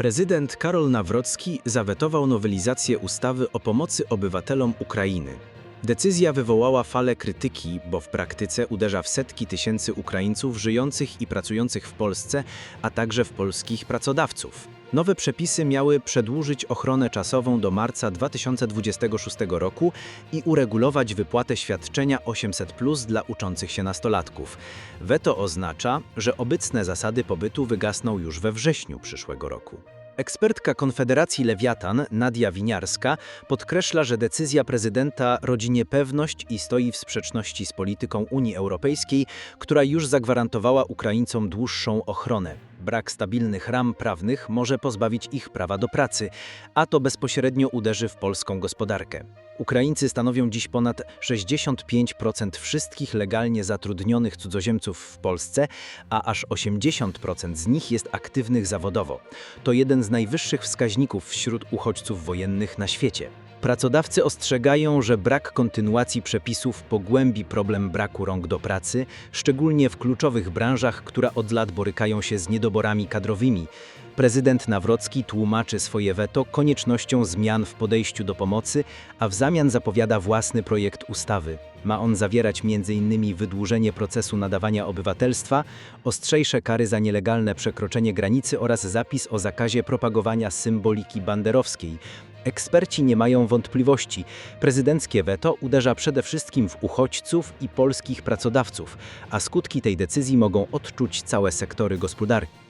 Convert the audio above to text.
Prezydent Karol Nawrocki zawetował nowelizację ustawy o pomocy obywatelom Ukrainy. Decyzja wywołała falę krytyki, bo w praktyce uderza w setki tysięcy Ukraińców żyjących i pracujących w Polsce, a także w polskich pracodawców. Nowe przepisy miały przedłużyć ochronę czasową do marca 2026 roku i uregulować wypłatę świadczenia 800 dla uczących się nastolatków. Weto oznacza, że obecne zasady pobytu wygasną już we wrześniu przyszłego roku. Ekspertka Konfederacji Lewiatan, Nadia Winiarska, podkreśla, że decyzja prezydenta rodzi niepewność i stoi w sprzeczności z polityką Unii Europejskiej, która już zagwarantowała Ukraińcom dłuższą ochronę. Brak stabilnych ram prawnych może pozbawić ich prawa do pracy, a to bezpośrednio uderzy w polską gospodarkę. Ukraińcy stanowią dziś ponad 65% wszystkich legalnie zatrudnionych cudzoziemców w Polsce, a aż 80% z nich jest aktywnych zawodowo. To jeden z najwyższych wskaźników wśród uchodźców wojennych na świecie. Pracodawcy ostrzegają, że brak kontynuacji przepisów pogłębi problem braku rąk do pracy, szczególnie w kluczowych branżach, które od lat borykają się z niedoborami kadrowymi. Prezydent Nawrocki tłumaczy swoje weto koniecznością zmian w podejściu do pomocy, a w zamian zapowiada własny projekt ustawy. Ma on zawierać m.in. wydłużenie procesu nadawania obywatelstwa, ostrzejsze kary za nielegalne przekroczenie granicy oraz zapis o zakazie propagowania symboliki banderowskiej. Eksperci nie mają wątpliwości. Prezydenckie weto uderza przede wszystkim w uchodźców i polskich pracodawców, a skutki tej decyzji mogą odczuć całe sektory gospodarki.